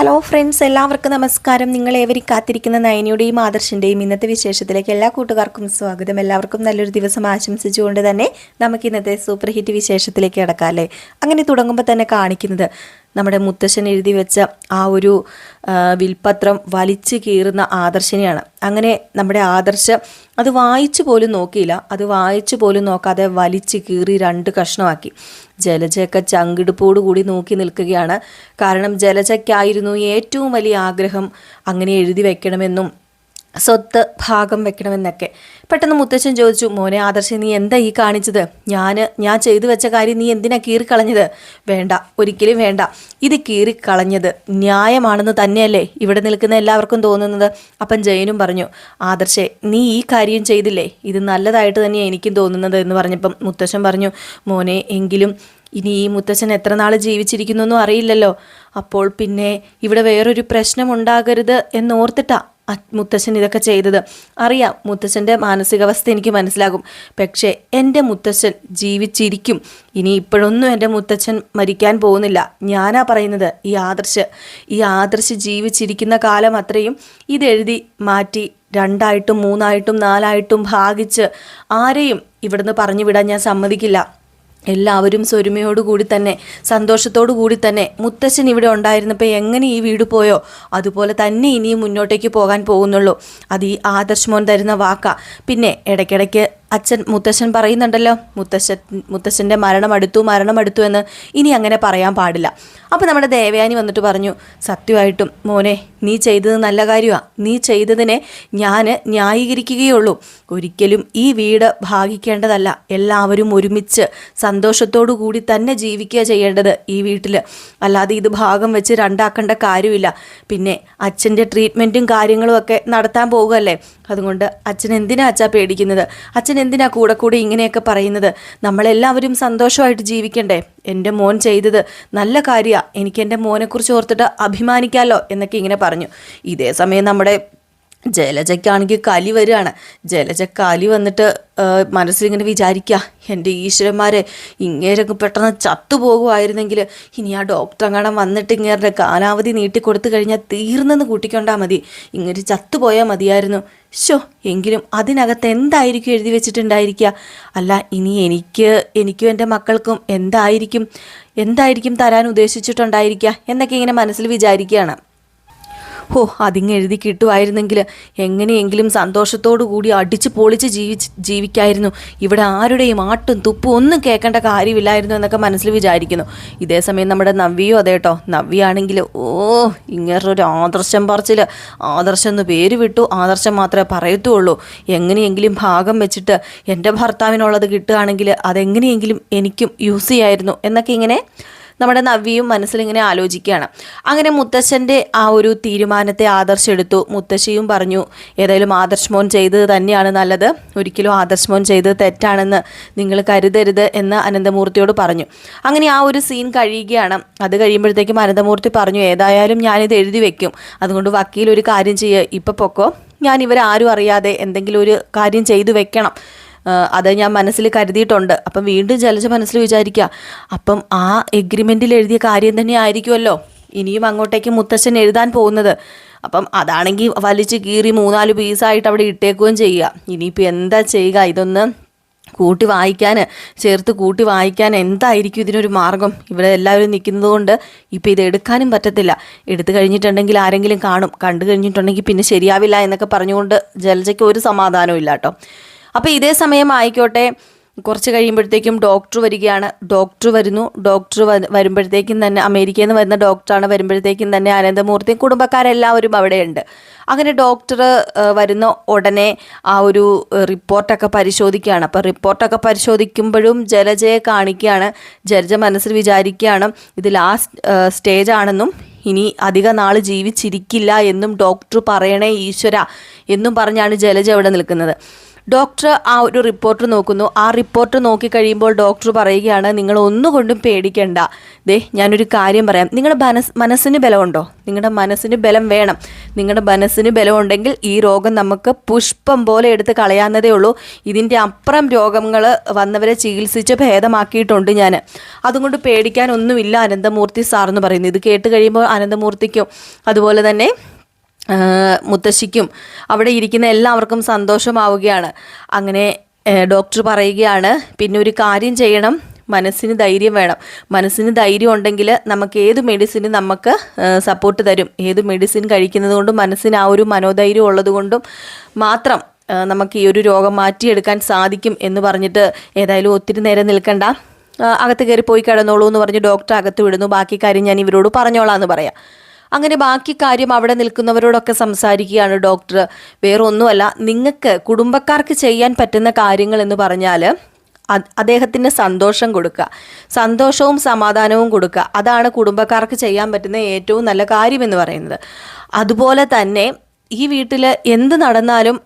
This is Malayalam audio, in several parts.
ഹലോ ഫ്രണ്ട്സ് എല്ലാവർക്കും നമസ്കാരം. നിങ്ങൾ ഏവരും കാത്തിരിക്കുന്ന നയനിയുടെയും ആദർശിന്റെയും ഇന്നത്തെ വിശേഷത്തിലേക്ക് എല്ലാ കൂട്ടുകാർക്കും സ്വാഗതം. എല്ലാവർക്കും നല്ലൊരു ദിവസം ആശംസിച്ചുകൊണ്ട് തന്നെ നമുക്ക് ഇന്നത്തെ സൂപ്പർ ഹിറ്റ് വിശേഷത്തിലേക്ക് കിടക്കാം അങ്ങനെ തുടങ്ങുമ്പോൾ തന്നെ കാണിക്കുന്നത് നമ്മുടെ മുത്തശ്ശൻ എഴുതി വെച്ച ആ ഒരു വിൽപത്രം വലിച്ചു കീറുന്ന ആദർശിനെയാണ്. അങ്ങനെ നമ്മുടെ ആദർശ അത് വായിച്ചു പോലും നോക്കിയില്ല. അത് വായിച്ചു പോലും നോക്കാതെ വലിച്ചു കീറി രണ്ട് കഷ്ണമാക്കി. ജലജയൊക്കെ ചങ്കിടുപ്പോടു കൂടി നോക്കി നിൽക്കുകയാണ്. കാരണം ജലജയ്ക്കായിരുന്നു ഏറ്റവും വലിയ ആഗ്രഹം അങ്ങനെ എഴുതി വെക്കണമെന്നും സ്വത്ത് ഭാഗം വെക്കണമെന്നൊക്കെ. പെട്ടെന്ന് മുത്തച്ഛൻ ചോദിച്ചു മോനെ ആദർശ് നീ എന്താ ഈ കാണിച്ചത്? ഞാൻ ഞാൻ ചെയ്തു വെച്ച കാര്യം നീ എന്തിനാ കീറിക്കളഞ്ഞത്? വേണ്ട ഒരിക്കലും വേണ്ട. ഇത് കീറിക്കളഞ്ഞത് ന്യായമാണെന്ന് തന്നെയല്ലേ ഇവിടെ നിൽക്കുന്ന എല്ലാവർക്കും തോന്നുന്നത്. അപ്പം ജയനും പറഞ്ഞു ആദർശേ നീ ഈ കാര്യം ചെയ്തില്ലേ? ഇത് നല്ലതായിട്ട് തന്നെയാണ് എനിക്കും തോന്നുന്നത് എന്ന് പറഞ്ഞപ്പം മുത്തച്ഛൻ പറഞ്ഞു മോനെ എങ്കിലും ഇനി ഈ മുത്തച്ഛൻ എത്ര നാൾ ജീവിച്ചിരിക്കുന്നു അറിയില്ലല്ലോ. അപ്പോൾ പിന്നെ ഇവിടെ വേറൊരു പ്രശ്നം ഉണ്ടാകരുത് എന്നോർത്തിട്ടാ മുത്തച്ഛൻ ഇതൊക്കെ ചെയ്തത്. അറിയാം മുത്തശ്ശന്റെ മാനസികാവസ്ഥ എനിക്ക് മനസ്സിലാകും. പക്ഷേ എന്റെ മുത്തശ്ശൻ ജീവിച്ചിരിക്കും. ഇനി ഇപ്പോഴൊന്നും എന്റെ മുത്തച്ഛൻ മരിക്കാൻ പോകുന്നില്ല. ഞാനാ പറയുന്നത് ഈ ആദർശ്. ഈ ആദർശ് ജീവിച്ചിരിക്കുന്ന കാലം അത്രയും ഇതെഴുതി മാറ്റി രണ്ടായിട്ടും മൂന്നായിട്ടും നാലായിട്ടും ഭാഗിച്ച് ആരെയും ഇവിടുന്ന് പറഞ്ഞു വിടാൻ ഞാൻ സമ്മതിക്കില്ല. എല്ലാവരും സ്വരുമയോടുകൂടി തന്നെ സന്തോഷത്തോടു കൂടി തന്നെ. മുത്തച്ഛൻ ഇവിടെ ഉണ്ടായിരുന്നപ്പോൾ എങ്ങനെ ഈ വീട് പോയോ? അതുപോലെ തന്നെ ഇനിയും മുന്നോട്ടേക്ക് പോകാൻ പോകുന്നുള്ളൂ. അത് ഈ ആദർശ് മോൻ തരുന്ന വാക്ക. പിന്നെ ഇടയ്ക്കിടയ്ക്ക് അച്ഛൻ മുത്തശ്ശൻ പറയുന്നുണ്ടല്ലോ മുത്തശ്ശൻ മുത്തശ്ശന്റെ മരണം അടുത്തു മരണം അടുത്തു എന്ന് ഇനി അങ്ങനെ പറയാൻ പാടില്ല. അപ്പോൾ നമ്മുടെ ദേവയാനി വന്നിട്ട് പറഞ്ഞു സത്യമായിട്ടും മോനെ നീ ചെയ്തത് നല്ല കാര്യമാണ് നീ ചെയ്തതിനെ ഞാൻ ന്യായീകരിക്കുകയുള്ളൂ. ഒരിക്കലും ഈ വീട് ഭാഗിക്കേണ്ടതല്ല. എല്ലാവരും ഒരുമിച്ച് സന്തോഷത്തോടു കൂടി തന്നെ ജീവിക്കുക ചെയ്യേണ്ടത് ഈ വീട്ടിൽ അല്ലാതെ ഇത് ഭാഗം വെച്ച് രണ്ടാക്കേണ്ട കാര്യമില്ല. പിന്നെ അച്ഛന്റെ ട്രീറ്റ്മെന്റും കാര്യങ്ങളും ഒക്കെ നടത്താൻ പോകുമല്ലേ അതുകൊണ്ട് അച്ഛൻ എന്തിനാ അച്ഛാ പേടിക്കുന്നത്? അച്ഛൻ എന്തിനാ കൂടെ കൂടെ ഇങ്ങനെയൊക്കെ പറയുന്നത്? നമ്മളെല്ലാവരും സന്തോഷമായിട്ട് ജീവിക്കണ്ടേ? എന്റെ മോൻ ചെയ്തത് നല്ല കാര്യമാണ് എനിക്ക് എന്റെ മോനെക്കുറിച്ച് ഓർത്തിട്ട് അഭിമാനിക്കാമല്ലോ എന്നൊക്കെ ഇങ്ങനെ പറഞ്ഞു. ഇതേ സമയം നമ്മുടെ ജലജയ്ക്കാണെങ്കിൽ കലി വരികയാണ്. ജലജ കലി വന്നിട്ട് മനസ്സിലിങ്ങനെ വിചാരിക്കുക എന്റെ ഈശ്വരന്മാരെ ഇങ്ങേരൊക്കെ പെട്ടെന്ന് ചത്തുപോകുമായിരുന്നെങ്കിൽ ഇനി ആ ഡോക്ടർ കാണാൻ വന്നിട്ട് ഇങ്ങേരുടെ കാലാവധി നീട്ടിക്കൊടുത്തു കഴിഞ്ഞാൽ തീർന്നെന്ന് കൂട്ടിക്കൊണ്ടാൽ മതി. ഇങ്ങനെ ചത്തുപോയാൽ മതിയായിരുന്നു. ഷോ എങ്കിലും അതിനകത്ത് എന്തായിരിക്കും എഴുതി വെച്ചിട്ടുണ്ടായിരിക്കുക അല്ല ഇനി എനിക്ക് എനിക്കും എന്റെ മക്കൾക്കും എന്തായിരിക്കും എന്തായിരിക്കും തരാൻ ഉദ്ദേശിച്ചിട്ടുണ്ടായിരിക്കുക എന്നൊക്കെ ഇങ്ങനെ മനസ്സിൽ വിചാരിക്കുകയാണ് ഹോ അതിങ്ങ് എഴുതി കിട്ടുമായിരുന്നെങ്കിൽ എങ്ങനെയെങ്കിലും സന്തോഷത്തോടു കൂടി അടിച്ച് പൊളിച്ച് ജീവിച്ച് ജീവിക്കായിരുന്നു. ഇവിടെ ആരുടെയും ആട്ടും തുപ്പും ഒന്നും കേൾക്കേണ്ട കാര്യമില്ലായിരുന്നു എന്നൊക്കെ മനസ്സിൽ വിചാരിക്കുന്നു. ഇതേ സമയം നമ്മുടെ നവ്യോ അതെ കേട്ടോ നവ്യാണെങ്കിൽ ഓ ഇങ്ങനൊരു ആദർശം പറച്ചിൽ ആദർശം എന്ന് പേര് വിട്ടു ആദർശം മാത്രമേ പറയത്തുള്ളൂ. എങ്ങനെയെങ്കിലും ഭാഗം വെച്ചിട്ട് എന്റെ ഭർത്താവിനുള്ളത് കിട്ടുകയാണെങ്കിൽ അതെങ്ങനെയെങ്കിലും എനിക്കും യൂസ് ചെയ്യായിരുന്നു എന്നൊക്കെ ഇങ്ങനെ നമ്മുടെ നവ്യയും മനസ്സിലിങ്ങനെ ആലോചിക്കുകയാണ്. അങ്ങനെ മുത്തശ്ശന്റെ ആ ഒരു തീരുമാനത്തെ ആദർശ് എടുത്തു മുത്തശ്ശിയും പറഞ്ഞു ഏതായാലും ആദർശമോൻ ചെയ്തത് തന്നെയാണ് നല്ലത്. ഒരിക്കലും ആദർശ് മോൻ ചെയ്തത് തെറ്റാണെന്ന് നിങ്ങൾ കരുതരുത് എന്ന് അനന്തമൂർത്തിയോട് പറഞ്ഞു. അങ്ങനെ ആ ഒരു സീൻ കഴിയുകയാണ്. അത് കഴിയുമ്പോഴത്തേക്കും അനന്തമൂർത്തി പറഞ്ഞു ഏതായാലും ഞാനിത് എഴുതി വെക്കും. അതുകൊണ്ട് വക്കീൽ ഒരു കാര്യം ചെയ്യുക ഇപ്പം പൊക്കോ. ഞാൻ ഇവരാരും അറിയാതെ എന്തെങ്കിലും ഒരു കാര്യം ചെയ്തു വെക്കണം. അത് ഞാൻ മനസ്സിൽ കരുതിയിട്ടുണ്ട്. അപ്പം വീണ്ടും ജലജ മനസ്സിൽ വിചാരിക്കുക അപ്പം ആ എഗ്രിമെന്റിൽ എഴുതിയ കാര്യം തന്നെ ആയിരിക്കുമല്ലോ. ഇനിയും അങ്ങോട്ടേക്ക് മുത്തച്ഛൻ എഴുതാൻ പോകുന്നത്. അപ്പം അതാണെങ്കിൽ വലിച്ചു കീറി മൂന്നാൽ പീസായിട്ട് അവിടെ ഇട്ടേക്കുകയും ചെയ്യുക. ഇനിയിപ്പോൾ എന്താ ചെയ്യുക? ഇതൊന്ന് കൂട്ടി വായിക്കാൻ ചേർത്ത് കൂട്ടി വായിക്കാൻ എന്തായിരിക്കും ഇതിനൊരു മാർഗം? ഇവിടെ എല്ലാവരും നിൽക്കുന്നത് കൊണ്ട് ഇപ്പോൾ ഇത് എടുക്കാനും പറ്റത്തില്ല. എടുത്തു കഴിഞ്ഞിട്ടുണ്ടെങ്കിൽ ആരെങ്കിലും കാണും. കണ്ടു കഴിഞ്ഞിട്ടുണ്ടെങ്കിൽ പിന്നെ ശരിയാവില്ല എന്നൊക്കെ പറഞ്ഞുകൊണ്ട് ജലജയ്ക്ക് ഒരു സമാധാനവും ഇല്ല കേട്ടോ. അപ്പോൾ ഇതേ സമയം ആയിക്കോട്ടെ കുറച്ച് കഴിയുമ്പോഴത്തേക്കും ഡോക്ടർ വരികയാണ്. ഡോക്ടർ വരുന്നു. ഡോക്ടർ വരുമ്പോഴത്തേക്കും തന്നെ അമേരിക്കയിൽ നിന്ന് വരുന്ന ഡോക്ടറാണ് വരുമ്പോഴത്തേക്കും തന്നെ ആനന്ദമൂർത്തിയും കുടുംബക്കാരെല്ലാവരും അവിടെയുണ്ട്. അങ്ങനെ ഡോക്ടർ വരുന്ന ഉടനെ ആ ഒരു റിപ്പോർട്ടൊക്കെ പരിശോധിക്കുകയാണ്. അപ്പോൾ റിപ്പോർട്ടൊക്കെ പരിശോധിക്കുമ്പോഴും ജലജയെ കാണിക്കുകയാണ്. ജലജ മനസ്സിൽ വിചാരിക്കുകയാണ് ഇത് ലാസ്റ്റ് സ്റ്റേജ് ആണെന്നും ഇനി അധിക നാൾ ജീവിച്ചിരിക്കില്ല എന്നും ഡോക്ടർ പറയണേ ഈശ്വര എന്നും പറഞ്ഞാണ് ജലജ അവിടെ നിൽക്കുന്നത്. ഡോക്ടർ ആ ഒരു റിപ്പോർട്ട് നോക്കുന്നു. ആ റിപ്പോർട്ട് നോക്കിക്കഴിയുമ്പോൾ ഡോക്ടർ പറയുകയാണ് നിങ്ങൾ ഒന്നുകൊണ്ടും പേടിക്കേണ്ട. ദേ ഞാനൊരു കാര്യം പറയാം. നിങ്ങളുടെ മനസ് മനസ്സിന് ബലമുണ്ടോ? നിങ്ങളുടെ മനസ്സിന് ബലം വേണം. നിങ്ങളുടെ മനസ്സിന് ബലമുണ്ടെങ്കിൽ ഈ രോഗം നമുക്ക് പുഷ്പം പോലെ എടുത്ത് കളയാവുന്നതേ ഉള്ളൂ. ഇതിന്റെ അപ്പുറം രോഗങ്ങൾ വന്നവരെ ചികിത്സിച്ച് ഭേദമാക്കിയിട്ടുണ്ട് ഞാൻ. അതുകൊണ്ട് പേടിക്കാനൊന്നുമില്ല അനന്തമൂർത്തി സാർ എന്ന് പറയുന്നത് ഇത് കേട്ട് കഴിയുമ്പോൾ അനന്തമൂർത്തിക്കും അതുപോലെ തന്നെ മുത്തശ്ശിക്കും അവിടെ ഇരിക്കുന്ന എല്ലാവർക്കും സന്തോഷമാവുകയാണ്. അങ്ങനെ ഡോക്ടർ പറയുകയാണ് പിന്നെ ഒരു കാര്യം ചെയ്യണം. മനസ്സിന് ധൈര്യം വേണം. മനസ്സിന് ധൈര്യം ഉണ്ടെങ്കിൽ നമുക്ക് ഏത് മെഡിസിന് നമുക്ക് സപ്പോർട്ട് തരും. ഏത് മെഡിസിൻ കഴിക്കുന്നത് കൊണ്ടും മനസ്സിന് ആ ഒരു മനോധൈര്യം ഉള്ളതുകൊണ്ടും മാത്രം നമുക്ക് ഈ ഒരു രോഗം മാറ്റിയെടുക്കാൻ സാധിക്കും എന്ന് പറഞ്ഞിട്ട് ഏതായാലും ഒത്തിരി നേരം നിൽക്കണ്ട. അകത്ത് കയറി പോയി കിടന്നോളൂ എന്ന് പറഞ്ഞ് ഡോക്ടർ അകത്ത് വിടുന്നു. ബാക്കി കാര്യം ഞാൻ ഇവരോട് പറഞ്ഞോളാം എന്ന് പറയാം. അങ്ങനെ ബാക്കി കാര്യം അവിടെ നിൽക്കുന്നവരോടൊക്കെ സംസാരിക്കുകയാണ് ഡോക്ടർ. വേറെ ഒന്നുമല്ല നിങ്ങൾക്ക് കുടുംബക്കാർക്ക് ചെയ്യാൻ പറ്റുന്ന കാര്യങ്ങൾ എന്ന് പറഞ്ഞാൽ അദ്ദേഹത്തിന് സന്തോഷം കൊടുക്കുക. സന്തോഷവും സമാധാനവും കൊടുക്കുക. അതാണ് കുടുംബക്കാർക്ക് ചെയ്യാൻ പറ്റുന്ന ഏറ്റവും നല്ല കാര്യമെന്ന് പറയുന്നത്. അതുപോലെ തന്നെ ഈ വീട്ടിൽ എന്ത് നടന്നാലും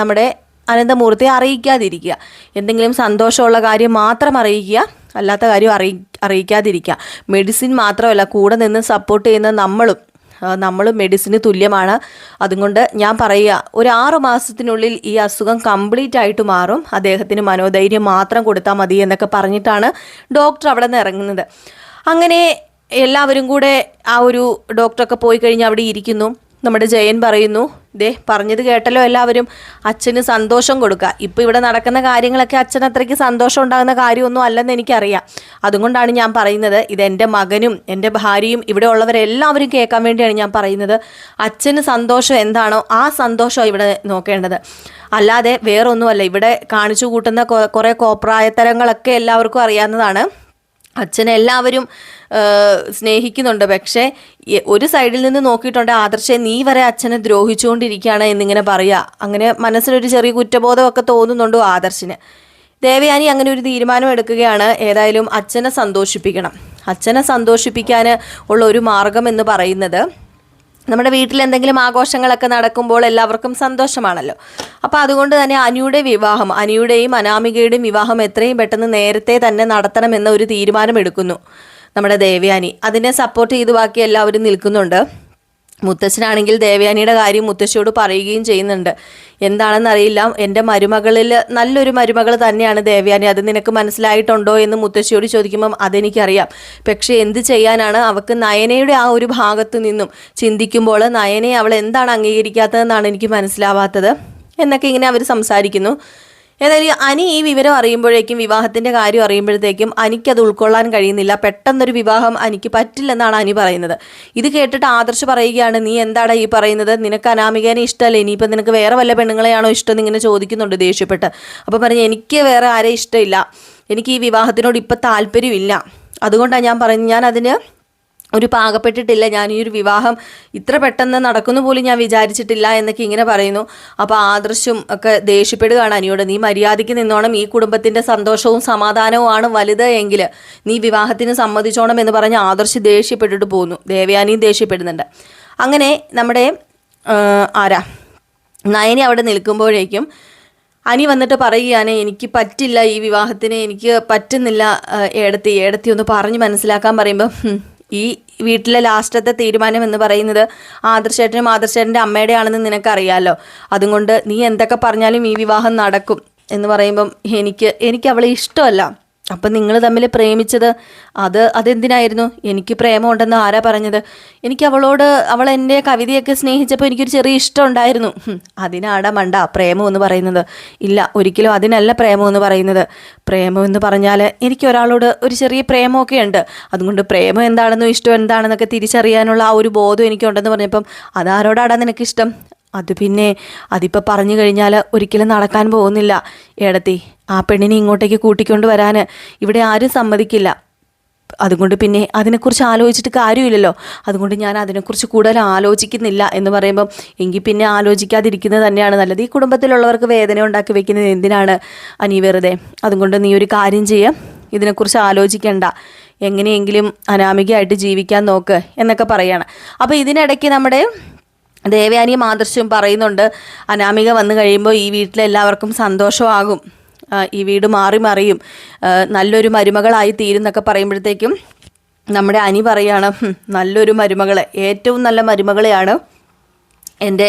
നമ്മുടെ അനന്തമൂർത്തിയെ അറിയിക്കാതിരിക്കുക. എന്തെങ്കിലും സന്തോഷമുള്ള കാര്യം മാത്രം അറിയിക്കുക. അല്ലാത്ത കാര്യം അറിയി അറിയിക്കാതിരിക്കുക. മെഡിസിൻ മാത്രമല്ല കൂടെ നിന്ന് സപ്പോർട്ട് ചെയ്യുന്ന നമ്മളും നമ്മൾ മെഡിസിന് തുല്യമാണ്. അതുകൊണ്ട് ഞാൻ പറയുക ഒരു ആറു മാസത്തിനുള്ളിൽ ഈ അസുഖം കംപ്ലീറ്റ് ആയിട്ട് മാറും. അദ്ദേഹത്തിന് മനോധൈര്യം മാത്രം കൊടുത്താൽ മതി എന്നൊക്കെ പറഞ്ഞിട്ടാണ് ഡോക്ടർ അവിടെ നിന്ന് ഇറങ്ങുന്നത്. അങ്ങനെ എല്ലാവരും കൂടെ ആ ഒരു ഡോക്ടറൊക്കെ പോയി കഴിഞ്ഞ് അവിടെ ഇരിക്കുന്നു. നമ്മുടെ ജയൻ പറയുന്നു ദേ പറഞ്ഞത് കേട്ടല്ലോ എല്ലാവരും. അച്ഛന് സന്തോഷം കൊടുക്കുക. ഇപ്പോൾ ഇവിടെ നടക്കുന്ന കാര്യങ്ങളൊക്കെ അച്ഛൻ അത്രയ്ക്ക് സന്തോഷം ഉണ്ടാകുന്ന കാര്യമൊന്നും അല്ലെന്ന് എനിക്കറിയാം. അതുകൊണ്ടാണ് ഞാൻ പറയുന്നത്. ഇത് എന്റെ മകനും എന്റെ ഭാര്യയും ഇവിടെ ഉള്ളവരെല്ലാവരും കേൾക്കാൻ വേണ്ടിയാണ് ഞാൻ പറയുന്നത്. അച്ഛന് സന്തോഷം എന്താണോ ആ സന്തോഷം ഇവിടെ നോക്കേണ്ടത്. അല്ലാതെ വേറൊന്നുമല്ല. ഇവിടെ കാണിച്ചു കൂട്ടുന്ന കുറേ കോപ്രായത്തരങ്ങളൊക്കെ എല്ലാവർക്കും അറിയാവുന്നതാണ്. അച്ഛനെ എല്ലാവരും സ്നേഹിക്കുന്നുണ്ട്. പക്ഷേ ഒരു സൈഡിൽ നിന്ന് നോക്കിയിട്ടുണ്ട് ആദർശേ നീ വരെ അച്ഛനെ ദ്രോഹിച്ചുകൊണ്ടിരിക്കുകയാണ് എന്നിങ്ങനെ പറയുക. അങ്ങനെ മനസ്സിലൊരു ചെറിയ കുറ്റബോധമൊക്കെ തോന്നുന്നുണ്ടോ ആദർശിന്? ദേവയാനി അങ്ങനെ ഒരു തീരുമാനം എടുക്കുകയാണ്. ഏതായാലും അച്ഛനെ സന്തോഷിപ്പിക്കണം. അച്ഛനെ സന്തോഷിപ്പിക്കാൻ ഉള്ള ഒരു മാർഗം എന്ന് പറയുന്നത് നമ്മുടെ വീട്ടിൽ എന്തെങ്കിലും ആഘോഷങ്ങളൊക്കെ നടക്കുമ്പോൾ എല്ലാവർക്കും സന്തോഷമാണല്ലോ. അപ്പോൾ അതുകൊണ്ട് തന്നെ അനുയുടെ വിവാഹം അനുയുടെയും അനാമികയുടെയും വിവാഹം എത്രയും പെട്ടെന്ന് നേരത്തെ തന്നെ നടത്തണമെന്ന ഒരു തീരുമാനമെടുക്കുന്നു നമ്മുടെ ദേവയാനി. അതിനെ സപ്പോർട്ട് ചെയ്ത് ബാക്കി എല്ലാവരും നിൽക്കുന്നുണ്ട്. മുത്തശ്ശനാണെങ്കിൽ ദേവയാനിയുടെ കാര്യം മുത്തശ്ശിയോട് പറയുകയും ചെയ്യുന്നുണ്ട്. എന്താണെന്നറിയില്ല. എന്റെ മരുമകളിൽ നല്ലൊരു മരുമകൾ തന്നെയാണ് ദേവയാനി. അത് നിനക്ക് മനസ്സിലായിട്ടുണ്ടോ എന്ന് മുത്തശ്ശിയോട് ചോദിക്കുമ്പം അതെനിക്കറിയാം. പക്ഷേ എന്ത് ചെയ്യാനാണ്? അവൾക്ക് നയനയുടെ ആ ഒരു ഭാഗത്തു നിന്നും ചിന്തിക്കുമ്പോൾ നയനയെ അവൾ എന്താണ് അംഗീകരിക്കാത്തതെന്നാണ് എനിക്ക് മനസ്സിലാവാത്തത്. എന്നൊക്കെ ഇങ്ങനെ അവർ സംസാരിക്കുന്നു. ഏതായാലും അനി ഈ വിവരം അറിയുമ്പോഴേക്കും വിവാഹത്തിന്റെ കാര്യം അറിയുമ്പോഴത്തേക്കും അനിക്ക് അനിക്കത് ഉൾക്കൊള്ളാൻ കഴിയുന്നില്ല. പെട്ടെന്നൊരു വിവാഹം അനിക്ക് പറ്റില്ലെന്നാണ് അനി പറയുന്നത്. ഇത് കേട്ടിട്ട് ആദർശ് പറയുകയാണ് നീ എന്താടാ ഈ പറയുന്നത്? നിനക്ക് അനാമികേനെ ഇഷ്ടമല്ലേ ഇനിയിപ്പോൾ നിനക്ക് വേറെ വല്ല പെണ്ണുങ്ങളെയാണോ ഇഷ്ടം എന്നിങ്ങനെ ചോദിക്കുന്നുണ്ട് ദേഷ്യപ്പെട്ട്. അപ്പോൾ പറഞ്ഞു എനിക്ക് വേറെ ആരെ ഇഷ്ടമില്ല. എനിക്ക് ഈ വിവാഹത്തിനോട് ഇപ്പം താല്പര്യമില്ല. അതുകൊണ്ടാണ് ഞാൻ പറയുന്നത് ഞാൻ അതിന് ഒരു പാകപ്പെട്ടിട്ടില്ല. ഞാൻ ഈ ഒരു വിവാഹം ഇത്ര പെട്ടെന്ന് നടക്കുന്നു പോലും ഞാൻ വിചാരിച്ചിട്ടില്ല എന്നൊക്കെ ഇങ്ങനെ പറയുന്നു. അപ്പോൾ ആദർശും ഒക്കെ ദേഷ്യപ്പെടുകയാണ് അനിയോട്. നീ മര്യാദയ്ക്ക് നിന്നോണം. ഈ കുടുംബത്തിന്റെ സന്തോഷവും സമാധാനവുമാണ് വലുത് എങ്കിൽ നീ വിവാഹത്തിന് സമ്മതിച്ചോണം എന്ന് പറഞ്ഞ് ആദർശ് ദേഷ്യപ്പെട്ടിട്ട് പോകുന്നു ദേവയാനിയും ദേഷ്യപ്പെടുന്നുണ്ട്. അങ്ങനെ നമ്മുടെ ആരാ? നയനി അവിടെ നിൽക്കുമ്പോഴേക്കും അനി വന്നിട്ട് പറയുകയാണ് എനിക്ക് പറ്റില്ല ഈ വിവാഹത്തിന്. എനിക്ക് പറ്റുന്നില്ല. ഏടത്തി ഏടത്തി ഒന്ന് പറഞ്ഞ് മനസ്സിലാക്കാൻ പറയുമ്പോൾ ഈ വീട്ടിലെ ലാസ്റ്റത്തെ തീരുമാനം എന്ന് പറയുന്നത് ആദർശേട്ടനും ആദർശേട്ടന്റെ അമ്മയുടെ ആണെന്ന് നിനക്കറിയാലോ. അതുകൊണ്ട് നീ എന്തൊക്കെ പറഞ്ഞാലും ഈ വിവാഹം നടക്കും എന്ന് പറയുമ്പം എനിക്ക് എനിക്ക് അവളെ ഇഷ്ടമല്ല. അപ്പം നിങ്ങൾ തമ്മിൽ പ്രേമിച്ചത് അത് അതെന്തിനായിരുന്നു? എനിക്ക് പ്രേമം ഉണ്ടെന്ന് ആരാ പറഞ്ഞത്? എനിക്ക് അവളോട് അവൾ എന്റെ കവിതയൊക്കെ സ്നേഹിച്ചപ്പോൾ എനിക്കൊരു ചെറിയ ഇഷ്ടം ഉണ്ടായിരുന്നു. അതിനാട മണ്ട പ്രേമം എന്ന് പറയുന്നത്. ഇല്ല ഒരിക്കലും അതിനല്ല പ്രേമം എന്ന് പറയുന്നത്. പ്രേമം എന്ന് പറഞ്ഞാൽ എനിക്ക് ഒരാളോട് ഒരു ചെറിയ പ്രേമമൊക്കെ ഉണ്ട്. അതുകൊണ്ട് പ്രേമം എന്താണെന്നും ഇഷ്ടം എന്താണെന്നൊക്കെ തിരിച്ചറിയാനുള്ള ആ ഒരു ബോധം എനിക്കുണ്ടെന്ന് പറഞ്ഞപ്പം അതാരോടാടാ നിനക്കിഷ്ടം? അത് പിന്നെ അതിപ്പോൾ പറഞ്ഞു കഴിഞ്ഞാൽ ഒരിക്കലും നടക്കാൻ പോകുന്നില്ല. ഏടത്തി ആ പെണ്ണിനെ ഇങ്ങോട്ടേക്ക് കൂട്ടിക്കൊണ്ട് വരാൻ ഇവിടെ ആരും സമ്മതിക്കില്ല. അതുകൊണ്ട് പിന്നെ അതിനെക്കുറിച്ച് ആലോചിച്ചിട്ട് കാര്യമില്ലല്ലോ. അതുകൊണ്ട് ഞാൻ അതിനെക്കുറിച്ച് കൂടുതൽ ആലോചിക്കുന്നില്ല എന്ന് പറയുമ്പം എങ്കിൽ പിന്നെ ആലോചിക്കാതിരിക്കുന്നത് തന്നെയാണ് നല്ലത്. ഈ കുടുംബത്തിലുള്ളവർക്ക് വേദന ഉണ്ടാക്കി വെക്കുന്നത് എന്തിനാണ് അനി വെറുതെ? അതുകൊണ്ട് നീ ഒരു കാര്യം ചെയ്യുക ഇതിനെക്കുറിച്ച് ആലോചിക്കേണ്ട. എങ്ങനെയെങ്കിലും അനാമികയായിട്ട് ജീവിക്കാൻ നോക്ക് എന്നൊക്കെ പറയാണ്. അപ്പോൾ ഇതിനിടയ്ക്ക് നമ്മുടെ ദേവയാനിയും ആദർശവും പറയുന്നുണ്ട് അനാമിക വന്നു കഴിയുമ്പോൾ ഈ വീട്ടിലെല്ലാവർക്കും സന്തോഷമാകും. ഈ വീട് മാറി മറിയും. നല്ലൊരു മരുമകളായി തീരും എന്നൊക്കെ പറയുമ്പോഴത്തേക്കും നമ്മുടെ അനി പറയാണ് നല്ലൊരു മരുമകളെ ഏറ്റവും നല്ല മരുമകളെയാണ് എന്റെ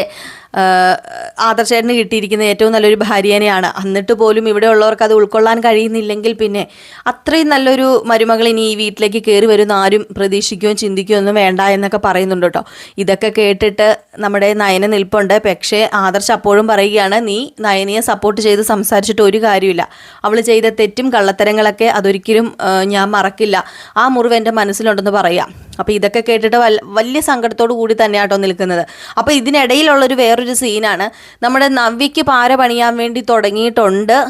ആദർശേട്ടന് കിട്ടിയിരിക്കുന്ന ഏറ്റവും നല്ലൊരു ഭാര്യേനെയാണ്. എന്നിട്ട് പോലും ഇവിടെ ഉള്ളവർക്ക് അത് ഉൾക്കൊള്ളാൻ കഴിയുന്നില്ലെങ്കിൽ പിന്നെ അത്രയും നല്ലൊരു മരുമകൾ ഇനി ഈ വീട്ടിലേക്ക് കയറി വരുന്ന ആരും പ്രതീക്ഷിക്കുകയും ചിന്തിക്കുകയോ ഒന്നും വേണ്ട എന്നൊക്കെ പറയുന്നുണ്ട് കേട്ടോ. ഇതൊക്കെ കേട്ടിട്ട് നമ്മുടെ നയന നിൽപ്പുണ്ട്. പക്ഷേ ആദർശ് അപ്പോഴും പറയുകയാണ് നീ നയനയെ സപ്പോർട്ട് ചെയ്ത് സംസാരിച്ചിട്ട് ഒരു കാര്യമില്ല. അവൾ ചെയ്ത തെറ്റും കള്ളത്തരങ്ങളൊക്കെ അതൊരിക്കലും ഞാൻ മറക്കില്ല. ആ മുറിവ് എന്റെ മനസ്സിലുണ്ടെന്ന് പറയാം. അപ്പോൾ ഇതൊക്കെ കേട്ടിട്ട് വലിയ സങ്കടത്തോടു കൂടി തന്നെയാട്ടോ നിൽക്കുന്നത്. അപ്പോൾ ഇതിനിടയിലുള്ളൊരു വേറൊരു സീനാണ്. നമ്മുടെ നവ്യയ്ക്ക് പാര പണിയാൻ വേണ്ടി തുടങ്ങിയിട്ടുണ്ട്.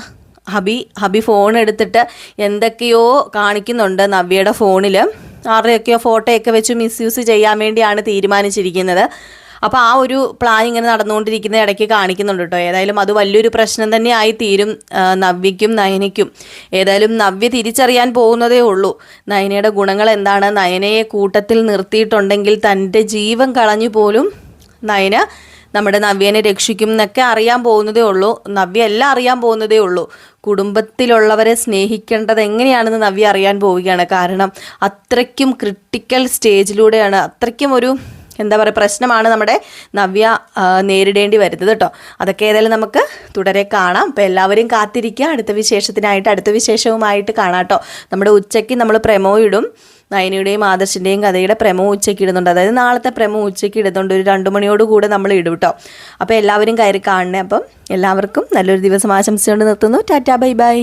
ഹബി ഹബി ഫോൺ എടുത്തിട്ട് എന്തൊക്കെയോ കാണിക്കുന്നുണ്ട് നവ്യയുടെ ഫോണിൽ ആരുടെയൊക്കെയോ ഫോട്ടോയൊക്കെ വെച്ച് മിസ്യൂസ് ചെയ്യാൻ വേണ്ടിയാണ് തീരുമാനിച്ചിരിക്കുന്നത്. അപ്പോൾ ആ ഒരു പ്ലാൻ ഇങ്ങനെ നടന്നുകൊണ്ടിരിക്കുന്ന ഇടയ്ക്ക് കാണിക്കുന്നുണ്ട് കേട്ടോ. ഏതായാലും അത് വലിയൊരു പ്രശ്നം തന്നെ ആയി തീരും നവ്യയ്ക്കും നയനയ്ക്കും. ഏതായാലും നവ്യ തിരിച്ചറിയാൻ പോകുന്നതേ ഉള്ളൂ. നയനയുടെ ഗുണങ്ങൾ എന്താണ്? നയനയെ കൂട്ടത്തിൽ നിർത്തിയിട്ടുണ്ടെങ്കിൽ തന്റെ ജീവൻ കളഞ്ഞു പോലും നയന നമ്മുടെ നവ്യനെ രക്ഷിക്കും എന്നൊക്കെ അറിയാൻ പോകുന്നതേ ഉള്ളൂ. നവ്യ എല്ലാം അറിയാൻ പോകുന്നതേ ഉള്ളൂ. കുടുംബത്തിലുള്ളവരെ സ്നേഹിക്കേണ്ടത് എങ്ങനെയാണെന്ന് നവ്യ അറിയാൻ പോവുകയാണ്. കാരണം അത്രയ്ക്കും ക്രിട്ടിക്കൽ സ്റ്റേജിലൂടെയാണ് അത്രയ്ക്കും ഒരു എന്താ പറയുക പ്രശ്നമാണ് നമ്മുടെ നവ്യ നേരിടേണ്ടി വരുന്നത് കേട്ടോ അതൊക്കെ ഏതായാലും നമുക്ക് തുടരെ കാണാം. അപ്പോൾ എല്ലാവരും കാത്തിരിക്കുക. അടുത്ത വിശേഷത്തിനായിട്ട് അടുത്ത വിശേഷവുമായിട്ട് കാണാം കേട്ടോ നമ്മുടെ ഉച്ചയ്ക്ക് നമ്മൾ പ്രമോ ഇടും. നയനയുടെയും ആദർശിന്റെയും കഥയുടെ പ്രമോ ഉച്ചയ്ക്ക് ഇടുന്നുണ്ട് അതായത് നാളത്തെ പ്രമോ ഉച്ചയ്ക്ക് ഇടുന്നുണ്ട് ഒരു രണ്ട് മണിയോട് കൂടെ നമ്മൾ ഇടും കേട്ടോ. അപ്പോൾ എല്ലാവരും കയറി കാണണേ. അപ്പം എല്ലാവർക്കും നല്ലൊരു ദിവസം ആശംസിച്ചുകൊണ്ട് നിർത്തുന്നു. Tata bye bye.